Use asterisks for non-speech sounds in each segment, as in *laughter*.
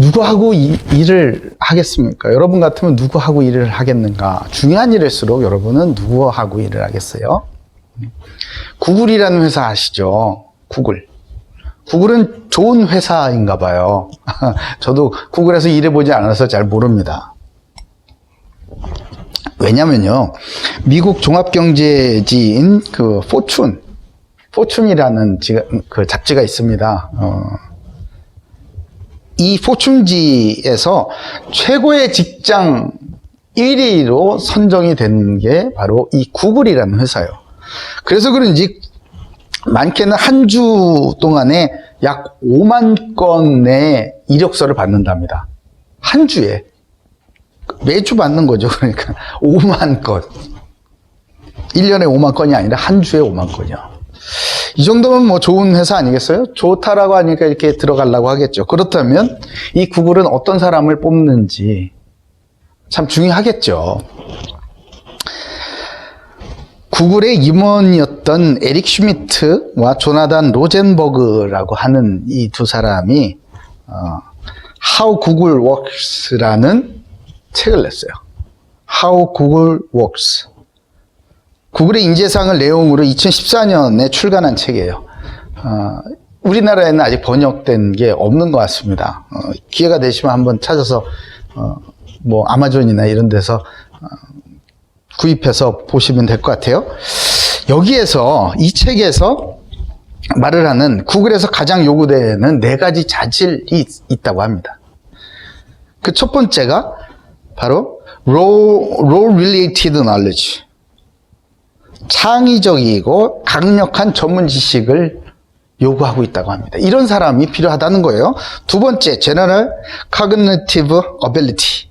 누구하고 이- 일을 하겠습니까? 여러분 같으면 누구하고 일을 하겠는가? 중요한 일일수록 여러분은 누구하고 일을 하겠어요? 구글이라는 회사 아시죠? 구글. 구글은 좋은 회사인가 봐요. *laughs* 저도 구글에서 일해보지 않아서 잘 모릅니다. 왜냐면요, 미국 종합경제지인 그 포춘, 포춘이라는 그 잡지가 있습니다. 어, 이 포춘지에서 최고의 직장 1위로 선정이 된 게 바로 이 구글이라는 회사예요. 그래서 그런지 많게는 한 주 동안에 약 5만 건의 이력서를 받는답니다. 한 주에. 매주 받는 거죠. *laughs* 그러니까 5만 건. 1년에 5만 건이 아니라 한 주에 5만 건이요. 이 정도면 뭐 좋은 회사 아니겠어요? 좋다라고 하니까 이렇게 들어가려고 하겠죠. 그렇다면 이 구글은 어떤 사람을 뽑는지 참 중요하겠죠. 구글의 임원이었던 에릭 슈미트와 조나단 로젠버그라고 하는 이 두 사람이 어, How Google Works라는 책을 냈어요. How Google Works. 구글의 인재상을 내용으로 2014년에 출간한 책이에요. 어, 우리나라에는 아직 번역된 게 없는 것 같습니다. 어, 기회가 되시면 한번 찾아서 어, 뭐 아마존이나 이런 데서 어, 구입해서 보시면 될 것 같아요. 여기에서 이 책에서 말을 하는 구글에서 가장 요구되는 네 가지 자질이 있- 있다고 합니다. 그 첫 번째가 바로 role, role related knowledge. 창의적이고 강력한 전문 지식을 요구하고 있다고 합니다. 이런 사람이 필요하다는 거예요. 두 번째, general cognitive ability.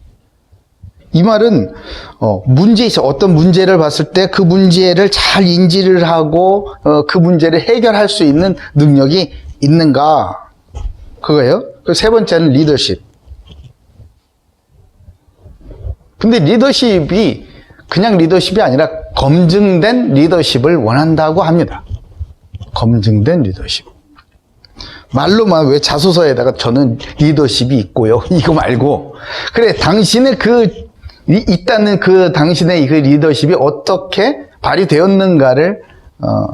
이 말은 어, 문제 있어 어떤 문제를 봤을 때 그 문제를 잘 인지를 하고 어, 그 문제를 해결할 수 있는 능력이 있는가 그거예요. 그 세 번째는 리더십. 근데 리더십이 그냥 리더십이 아니라 검증된 리더십을 원한다고 합니다. 검증된 리더십. 말로만 왜 자소서에다가 저는 리더십이 있고요. *laughs* 이거 말고. 그래, 당신의 그, 이- 있다는 그 당신의 그 리더십이 어떻게 발휘되었는가를, 어,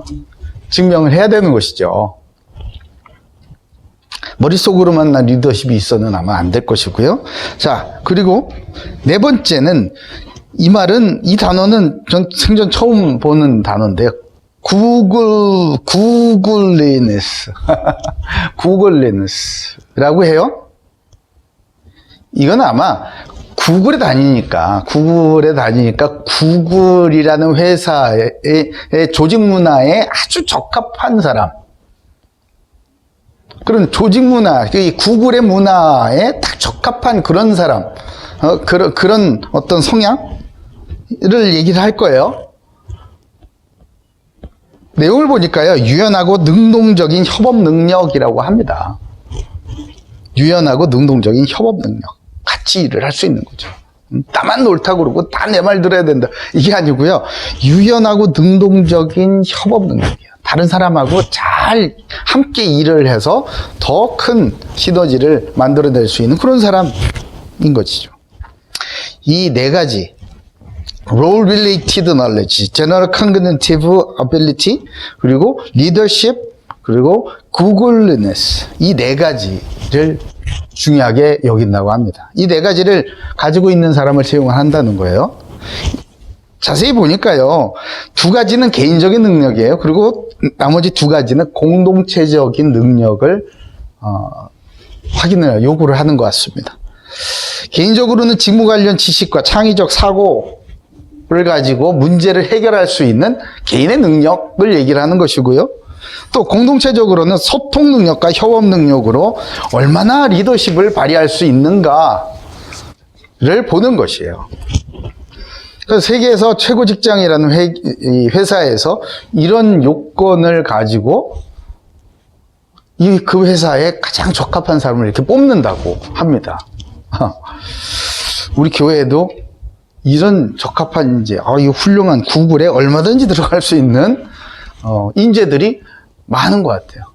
증명을 해야 되는 것이죠. 머릿속으로만 난 리더십이 있어는 아마 안 될 것이고요. 자, 그리고 네 번째는 이 말은, 이 단어는 전 생전 처음 보는 단어인데요. 구글, 구글리네스. *laughs* 구글리네스라고 해요. 이건 아마 구글에 다니니까, 구글에 다니니까 구글이라는 회사의 의 조직 문화에 아주 적합한 사람. 그런 조직 문화, 이 구글의 문화에 딱 적합한 그런 사람, 어, 그런, 그런 어떤 성향 을 얘기를 할 거예요. 내용을 보니까요, 유연하고 능동적인 협업 능력이라고 합니다. 유연하고 능동적인 협업 능력. 같이 일을 할 수 있는 거죠. 음, 나만 옳다고 그러고 다 내 말 들어야 된다. 이게 아니고요. 유연하고 능동적인 협업 능력이에요. 다른 사람하고 잘 함께 일을 해서 더 큰 시너지를 만들어낼 수 있는 그런 사람인 것이죠. 이 네 가지 role related knowledge, general cognitive ability, 그리고 leadership, 그리고 googleness 이 네 가지를 중요하게 여긴다고 합니다. 이 네 가지를 가지고 있는 사람을 채용을 한다는 거예요. 자세히 보니까요, 두 가지는 개인적인 능력이에요. 그리고 나머지 두 가지는 공동체적인 능력을 어, 확인을 요구를 하는 것 같습니다. 개인적으로는 직무 관련 지식과 창의적 사고 를 가지고 문제를 해결할 수 있는 개인의 능력을 얘기를 하는 것이고요. 또 공동체적으로는 소통 능력과 협업 능력으로 얼마나 리더십을 발휘할 수 있는가를 보는 것이에요. 세계에서 최고 직장이라는 회, 이 회사에서 이런 요건을 가지고 이 그 회사에 가장 적합한 사람을 이렇게 뽑는다고 합니다. *laughs* 우리 교회에도 이런 적합한 이제 아, 이 훌륭한 구글에 얼마든지 들어갈 수 있는 어, 인재들이 많은 것 같아요.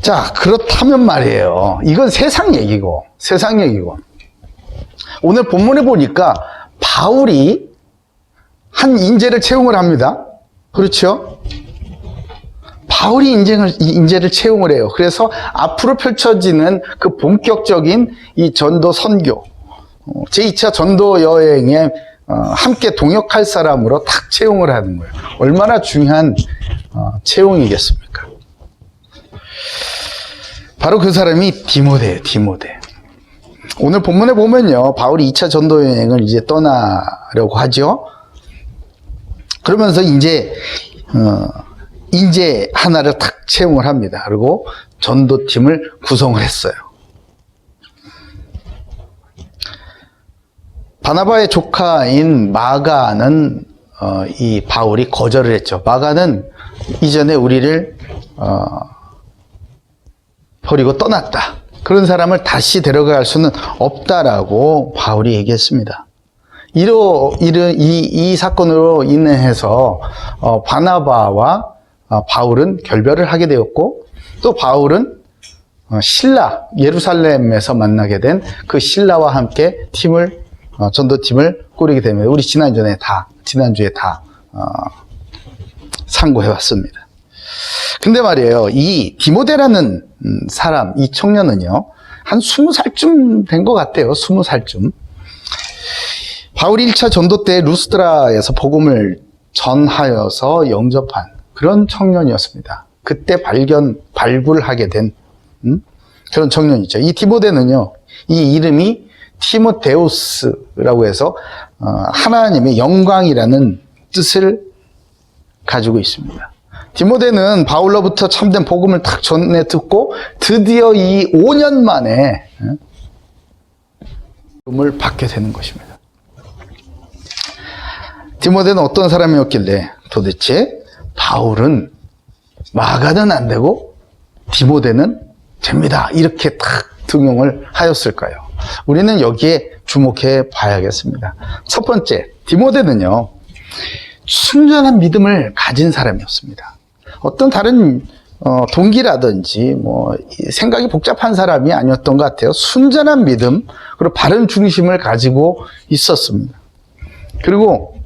자, 그렇다면 말이에요. 이건 세상 얘기고, 세상 얘기고. 오늘 본문에 보니까 바울이 한 인재를 채용을 합니다. 그렇죠? 바울이 인재를, 이 인재를 채용을 해요. 그래서 앞으로 펼쳐지는 그 본격적인 이 전도 선교, 어, 제2차 전도 여행에 어, 함께 동역할 사람으로 탁 채용을 하는 거예요. 얼마나 중요한 어, 채용이겠습니까? 바로 그 사람이 디모데예요, 디모데. 오늘 본문에 보면요, 바울이 2차 전도 여행을 이제 떠나려고 하죠. 그러면서 이제 어, 인재 하나를 탁 채용을 합니다. 그리고 전도팀을 구성을 했어요. 바나바의 조카인 마가는 어, 이 바울이 거절을 했죠. 마가는 이전에 우리를 어, 버리고 떠났다. 그런 사람을 다시 데려갈 수는 없다라고 바울이 얘기했습니다. 이로 이런 이, 이 사건으로 인해서 어, 바나바와 어, 바울은 결별을 하게 되었고 또 바울은 어, 신라 예루살렘에서 만나게 된 그 신라와 함께 팀을 어, 전도팀을 꾸리게 됩니다. 우리 지난주에 다 지난주에 다 어, 상고해 왔습니다. 근데 말이에요. 이 디모데라는 음, 사람, 이 청년은요. 한 20살쯤 된 것 같아요. 20살쯤. 바울이 1차 전도 때 루스드라에서 복음을 전하여서 영접한 그런 청년이었습니다. 그때 발견, 발굴하게 된 음? 그런 청년이죠. 이 디모데는요. 이 이름이 티모데우스라고 해서 어, 하나님의 영광이라는 뜻을 가지고 있습니다. 디모데는 바울로부터 참된 복음을 탁 전해 듣고 드디어 이 5년 만에 복음을 받게 되는 것입니다. 디모데는 어떤 사람이었길래 도대체 바울은 마가는 안 되고 디모데는 됩니다. 이렇게 탁 등용을 하였을까요? 우리는 여기에 주목해 봐야겠습니다. 첫 번째, 디모데는요, 순전한 믿음을 가진 사람이었습니다. 어떤 다른 어, 동기라든지 뭐 생각이 복잡한 사람이 아니었던 것 같아요. 순전한 믿음 그리고 바른 중심을 가지고 있었습니다. 그리고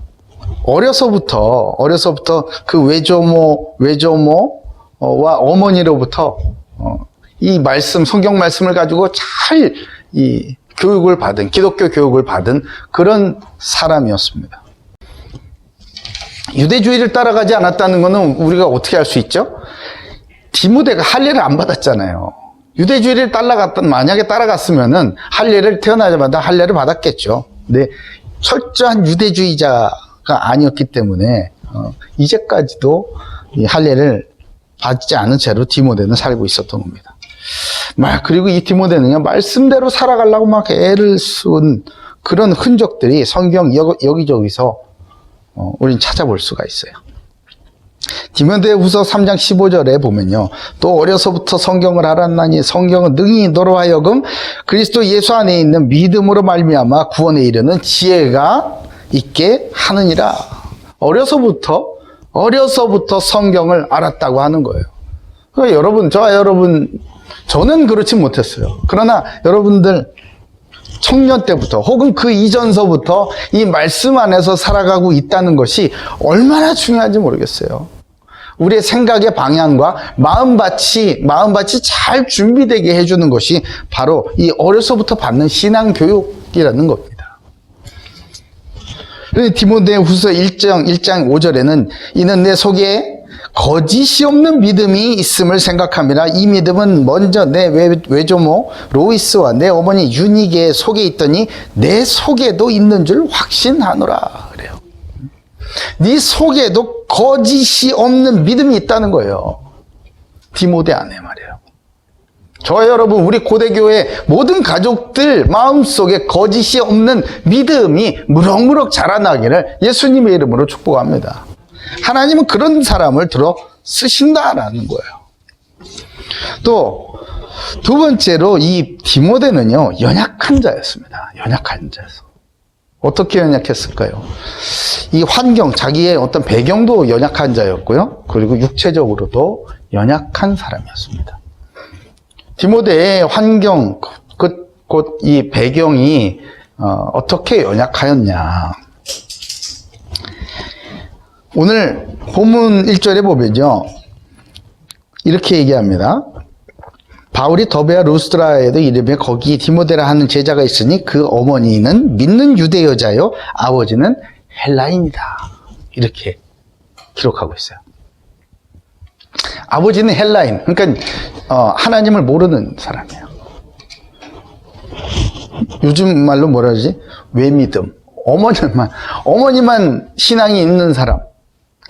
어려서부터 어려서부터 그 외조모 외조모와 어머니로부터 어, 이 말씀 성경 말씀을 가지고 잘 이 교육을 받은 기독교 교육을 받은 그런 사람이었습니다. 유대주의를 따라가지 않았다는 것은 우리가 어떻게 알 수 있죠? 디모데가 할례를 안 받았잖아요. 유대주의를 따라갔던 만약에 따라갔으면은 할례를 태어나자마자 할례를 받았겠죠. 근데 철저한 유대주의자가 아니었기 때문에 어, 이제까지도 이 할례를 받지 않은 채로 디모데는 살고 있었던 겁니다. 막 그리고 이 디모데는요 말씀대로 살아가려고 막 애를 쓴 그런 흔적들이 성경 여기저기서 어, 우린 찾아볼 수가 있어요. 디모데 후서 3장 15절에 보면요. 또 어려서부터 성경을 알았나니 성경은 능히 너로 하여금 그리스도 예수 안에 있는 믿음으로 말미암아 구원에 이르는 지혜가 있게 하느니라. 어려서부터 어려서부터 성경을 알았다고 하는 거예요. 그러니까 여러분, 저와 여러분, 저는 그렇지 못했어요. 그러나 여러분들 청년 때부터 혹은 그 이전서부터 이 말씀 안에서 살아가고 있다는 것이 얼마나 중요한지 모르겠어요. 우리의 생각의 방향과 마음밭이, 마음밭이 잘 준비되게 해주는 것이 바로 이 어려서부터 받는 신앙 교육이라는 겁니다. 디모데 후서 1장, 1장 5절에는 이는 내 속에 거짓이 없는 믿음이 있음을 생각합니다. 이 믿음은 먼저 내 외 조모 로이스와 내 어머니 유니게 속에 있더니 내 속에도 있는 줄 확신하노라 그래요. 네 속에도 거짓이 없는 믿음이 있다는 거예요. 디모데 안에 말이에요. 저와 여러분, 우리 고대교회 모든 가족들 마음속에 거짓이 없는 믿음이 무럭무럭 자라나기를 예수님의 이름으로 축복합니다. 하나님은 그런 사람을 들어 쓰신다라는 거예요. 또, 두 번째로 이 디모데는요, 연약한 자였습니다. 연약한 자였어. 어떻게 연약했을까요? 이 환경, 자기의 어떤 배경도 연약한 자였고요. 그리고 육체적으로도 연약한 사람이었습니다. 디모데의 환경, 그, 곧이 배경이 어, 떻게 연약하였냐. 오늘 본문 1절에 보면요. 이렇게 얘기합니다. 바울이 더베아 루스드라에도 이르며 거기 디모데라 하는 제자가 있으니 그 어머니는 믿는 유대 여자요 아버지는 헬라인이다. 이렇게 기록하고 있어요. 아버지는 헬라인, 그러니까 어, 하나님을 모르는 사람이에요. 요즘 말로 뭐라 그러지? 외믿음. 어머니만 어머니만 신앙이 있는 사람.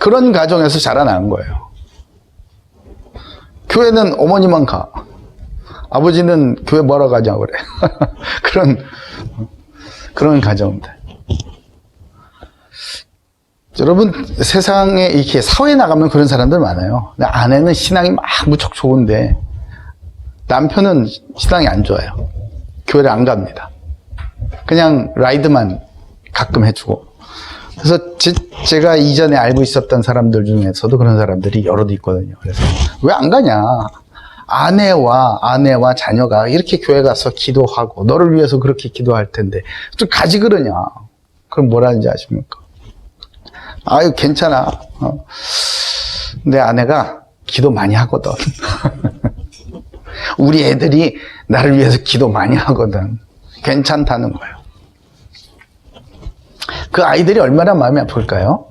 그런 가정에서 자라난 거예요. 교회는 어머니만 가. 아버지는 교회 뭐라 가냐고 그래. *laughs* 그런, 그런 가정들. 여러분, 세상에 이렇게 사회에 나가면 그런 사람들 많아요. 아내는 신앙이 막 무척 좋은데, 남편은 신앙이 안 좋아요. 교회를 안 갑니다. 그냥 라이드만 가끔 해주고. 그래서 제, 가 이전에 알고 있었던 사람들 중에서도 그런 사람들이 여럿 있거든요. 그래서 왜 안 가냐? 아내와 아내와 자녀가 이렇게 교회 가서 기도하고 너를 위해서 그렇게 기도할 텐데 좀 가지 그러냐? 그럼 뭐라는지 아십니까? 아유 괜찮아. 어. 내 아내가 기도 많이 하거든. *laughs* 우리 애들이 나를 위해서 기도 많이 하거든. 괜찮다는 거예요. 그 아이들이 얼마나 마음이 아플까요?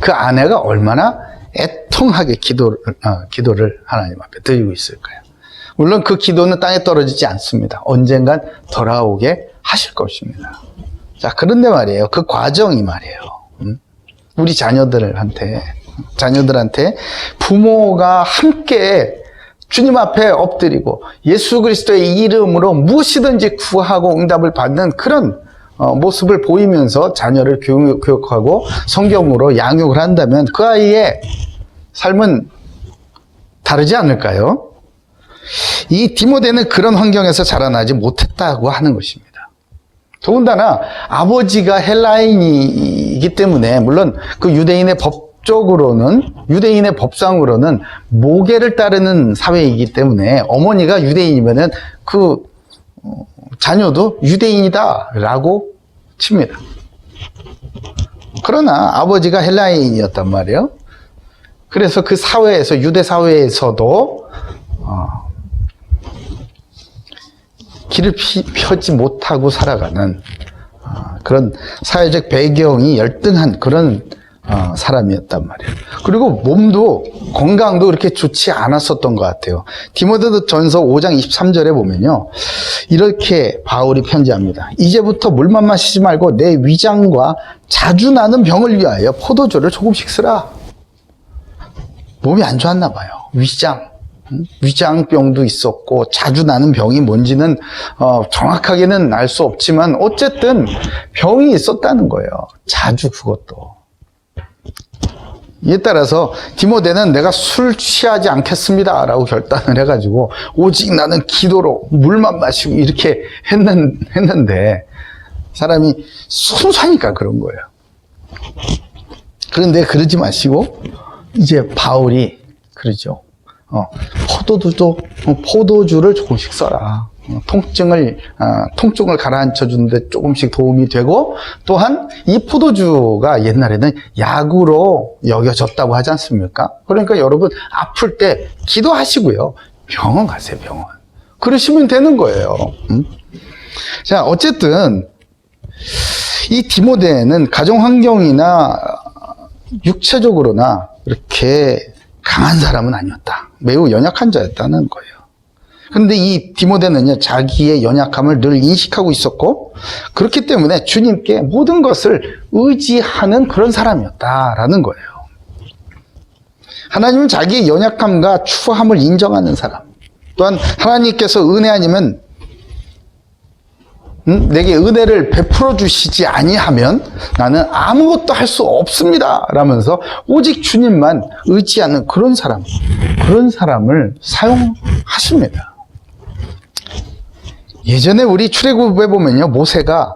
그 아내가 얼마나 애통하게 기도를, 어, 기도를 하나님 앞에 드리고 있을까요? 물론 그 기도는 땅에 떨어지지 않습니다. 언젠간 돌아오게 하실 것입니다. 자, 그런데 말이에요. 그 과정이 말이에요. 음? 우리 자녀들한테, 자녀들한테 부모가 함께 주님 앞에 엎드리고 예수 그리스도의 이름으로 무엇이든지 구하고 응답을 받는 그런 어, 모습을 보이면서 자녀를 교육, 교육 하고 성경으로 양육을 한다면 그 아이의 삶은 다르지 않을까요? 이 디모데는 그런 환경에서 자라나지 못했다고 하는 것입니다. 더군다나 아버지가 헬라인이기 때문에 물론 그 유대인의 법적으로는 유대인의 법상으로는 모계를 따르는 사회이기 때문에 어머니가 유대인이면은 그 어, 자녀도 유대인이다라고 칩니다. 그러나 아버지가 헬라인이었단 말이에요. 그래서 그 사회에서 유대 사회에서도 어, 길을 피, 펴지 못하고 살아가는 어, 그런 사회적 배경이 열등한 그런 어, 사람이었단 말이에요. 그리고 몸도 건강도 그렇게 좋지 않았었던 것 같아요. 디모데 전서 5장 23절에 보면요. 이렇게 바울이 편지합니다. 이제부터 물만 마시지 말고 내 위장과 자주 나는 병을 위하여 포도주를 조금씩 쓰라. 몸이 안 좋았나 봐요. 위장. 음? 위장병도 있었고 자주 나는 병이 뭔지는 어, 정확하게는 알 수 없지만 어쨌든 병이 있었다는 거예요. 자주 그것도. 이에 따라서 디모데는 내가 술 취하지 않겠습니다. 라고 결단을 해가지고 오직 나는 기도로 물만 마시고 이렇게 했는, 했는데 사람이 순수하니까 그런 거예요. 그런데 그러지 마시고 이제 바울이 그러죠. 어, 포도주도 어, 포도주를 조금씩 써라. 어, 통증을 어, 통증을 가라앉혀 주는데 조금씩 도움이 되고 또한 이 포도주가 옛날에는 약으로 여겨졌다고 하지 않습니까? 그러니까 여러분 아플 때 기도하시고요. 병원 가세요, 병원. 그러시면 되는 거예요. 음? 자, 어쨌든 이 디모데는 가정 환경이나 육체적으로나 이렇게 강한 사람은 아니었다. 매우 연약한 자였다는 거예요. 근데 이 디모데는요, 자기의 연약함을 늘 인식하고 있었고, 그렇기 때문에 주님께 모든 것을 의지하는 그런 사람이었다라는 거예요. 하나님은 자기의 연약함과 추함을 인정하는 사람. 또한 하나님께서 은혜 아니면 음? 내게 은혜를 베풀어 주시지 아니하면 나는 아무것도 할 수 없습니다. 라면서 오직 주님만 의지하는 그런 사람, 그런 사람을 사용하십니다. 예전에 우리 출애굽에 보면요, 모세가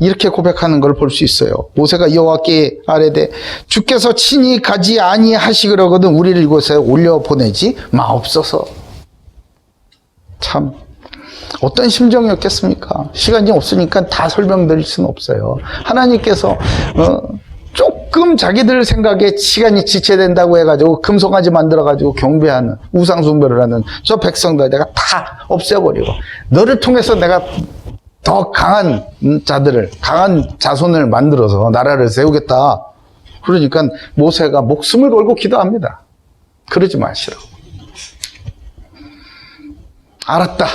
이렇게 고백하는 걸 볼 수 있어요. 모세가 여호와께 아뢰되 주께서 친히 가지 아니하시거든 우리를 이곳에 올려 보내지 마옵소서. 참 어떤 심정이었겠습니까? 시간이 없으니까 다 설명드릴 수는 없어요. 하나님께서 어, 조금 자기들 생각에 시간이 지체된다고 해가지고 금송아지 만들어가지고 경배하는 우상숭배를 하는 저 백성들 내가 다 없애버리고 너를 통해서 내가 더 강한 자들을 강한 자손을 만들어서 나라를 세우겠다. 그러니까 모세가 목숨을 걸고 기도합니다. 그러지 마시라고. 알았다.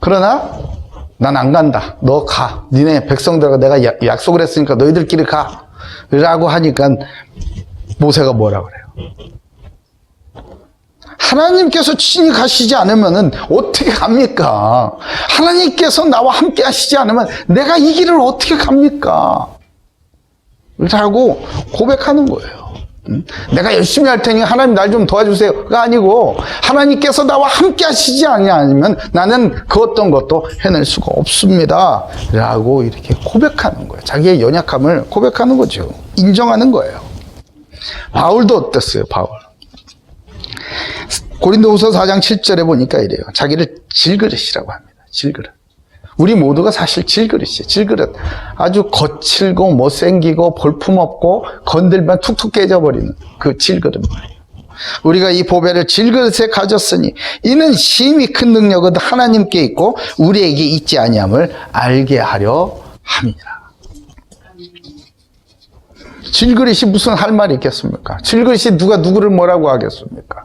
그러나 난 안 간다. 너 가. 니네 백성들과 내가 야- 약속을 했으니까 너희들끼리 가. 라고 하니까 모세가 뭐라 그래요? 하나님께서 친히 가시지 않으면 어떻게 갑니까? 하나님께서 나와 함께 하시지 않으면 내가 이 길을 어떻게 갑니까? 라고 고백하는 거예요. 음? 내가 열심히 할 테니 하나님 날 좀 도와주세요가 아니고 하나님께서 나와 함께 하시지 않으면 나는 그 어떤 것도 해낼 수가 없습니다. 라고 이렇게 고백하는 거예요. 자기의 연약함을 고백하는 거죠. 인정하는 거예요. 바울도 어땠어요, 바울? 고린도후서 4장 7절에 보니까 이래요. 자기를 질그릇이라고 합니다. 질그릇. 우리 모두가 사실 질그릇이에요. 질그릇. 아주 거칠고 못생기고 볼품없고 건들면 툭툭 깨져버리는 그 질그릇 말이에요. 우리가 이 보배를 질그릇에 가졌으니 이는 심히 큰 능력은 하나님께 있고 우리에게 있지 아니함을 알게 하려 함이니라. 질그릇이 무슨 할 말이 있겠습니까? 질그릇이 누가 누구를 뭐라고 하겠습니까?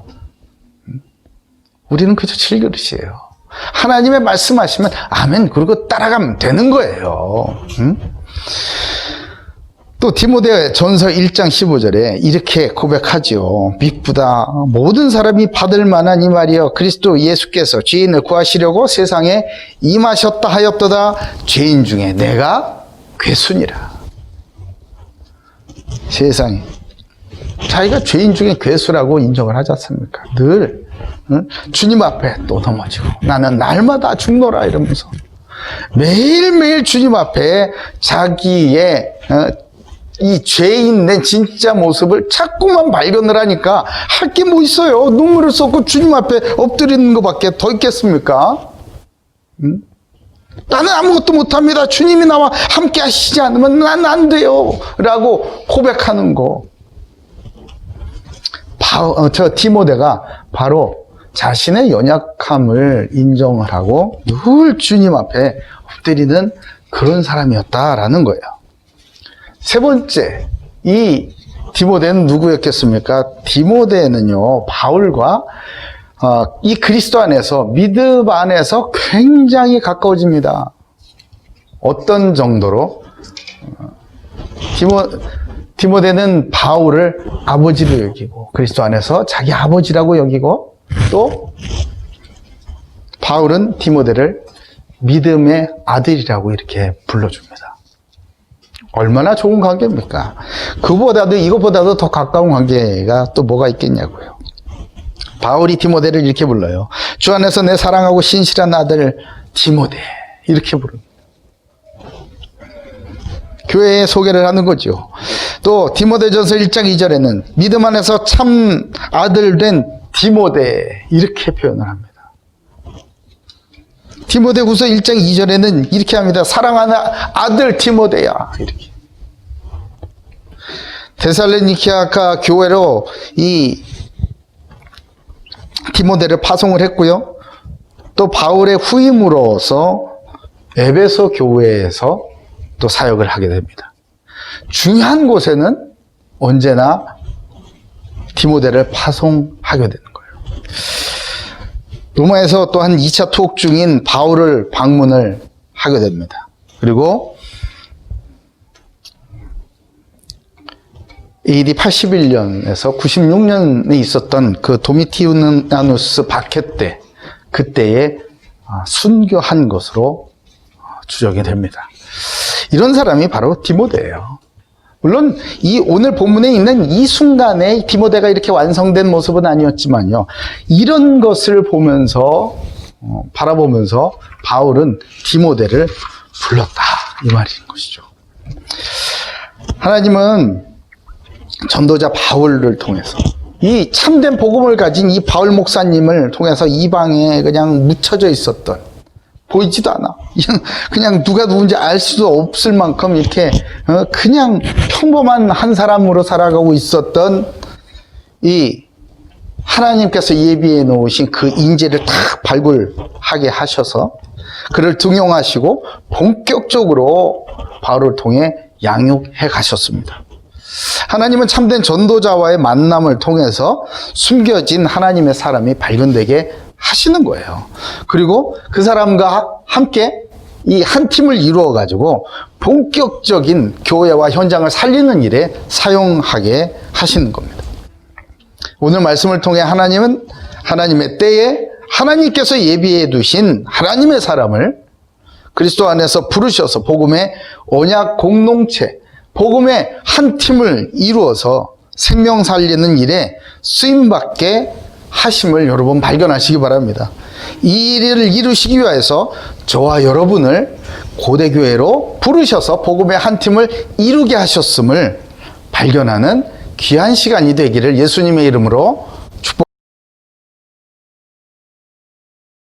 우리는 그저 질그릇이에요. 하나님의 말씀하시면 아멘 그리고 따라가면 되는 거예요. 응? 또 디모데 전서 1장 15절에 이렇게 고백하지요. 미쁘다. 모든 사람이 받을 만한 이 말이여 그리스도 예수께서 죄인을 구하시려고 세상에 임하셨다 하였도다. 죄인 중에 내가 괴순이라. 세상에 자기가 죄인 중에 괴수라고 인정을 하지 않습니까? 늘 응? 주님 앞에 또 넘어지고 나는 날마다 죽노라 이러면서 매일매일 주님 앞에 자기의 어, 이 죄인 내 진짜 모습을 자꾸만 발견을 하니까 할 게 뭐 있어요? 눈물을 쏟고 주님 앞에 엎드리는 것밖에 더 있겠습니까? 응? 나는 아무것도 못합니다. 주님이 나와 함께 하시지 않으면 난 안 돼요. 라고 고백하는 거. 바, 어, 저 디모데가 바로 자신의 연약함을 인정을 하고 늘 주님 앞에 엎드리는 그런 사람이었다라는 거예요. 세 번째, 이 디모데는 누구였겠습니까? 디모데는요, 바울과 어, 이 그리스도 안에서 믿음 안에서 굉장히 가까워집니다. 어떤 정도로 어, 디모 디모데는 바울을 아버지로 여기고 그리스도 안에서 자기 아버지라고 여기고 또 바울은 디모데를 믿음의 아들이라고 이렇게 불러줍니다. 얼마나 좋은 관계입니까? 그보다도 이것보다도 더 가까운 관계가 또 뭐가 있겠냐고요. 바울이 디모데를 이렇게 불러요. 주 안에서 내 사랑하고 신실한 아들 디모데 이렇게 부릅니다. 교회에 소개를 하는 거죠. 또 디모데전서 1장 2절에는 믿음 안에서 참 아들 된 디모데 이렇게 표현을 합니다. 디모데후서 1장 2절에는 이렇게 합니다. 사랑하는 아들 디모데야 이렇게. 데살로니키아가 교회로 이 디모데를 파송을 했고요. 또 바울의 후임으로서 에베소 교회에서 또 사역을 하게 됩니다. 중요한 곳에는 언제나 디모데를 파송하게 되는 거예요. 로마에서 또한 2차 투옥 중인 바울을 방문을 하게 됩니다. 그리고 AD 81년에서 96년에 있었던 그 도미티우나누스 박해 때 그때에 아, 순교한 것으로 추정이 됩니다. 이런 사람이 바로 디모데예요. 물론 이 오늘 본문에 있는 이 순간에 디모데가 이렇게 완성된 모습은 아니었지만요. 이런 것을 보면서 어, 바라보면서 바울은 디모데를 불렀다 이 말인 것이죠. 하나님은 전도자 바울을 통해서 이 참된 복음을 가진 이 바울 목사님을 통해서 이방에 그냥 묻혀져 있었던 보이지도 않아. 그냥, 누가 누군지 알 수도 없을 만큼 이렇게 어, 그냥 평범한 한 사람으로 살아가고 있었던 이 하나님께서 예비해 놓으신 그 인재를 딱 발굴하게 하셔서 그를 등용하시고 본격적으로 바울을 통해 양육해 가셨습니다. 하나님은 참된 전도자와의 만남을 통해서 숨겨진 하나님의 사람이 발견되게 하시는 거예요. 그리고 그 사람과 함께 이 한 팀을 이루어 가지고 본격적인 교회와 현장을 살리는 일에 사용하게 하시는 겁니다. 오늘 말씀을 통해 하나님은 하나님의 때에 하나님께서 예비해 두신 하나님의 사람을 그리스도 안에서 부르셔서 복음의 언약 공동체, 복음의 한 팀을 이루어서 생명 살리는 일에 쓰임 받게 하심을 여러분 발견하시기 바랍니다. 이 일을 이루시기 위해서 저와 여러분을 고대교회로 부르셔서 복음의 한 팀을 이루게 하셨음을 발견하는 귀한 시간이 되기를 예수님의 이름으로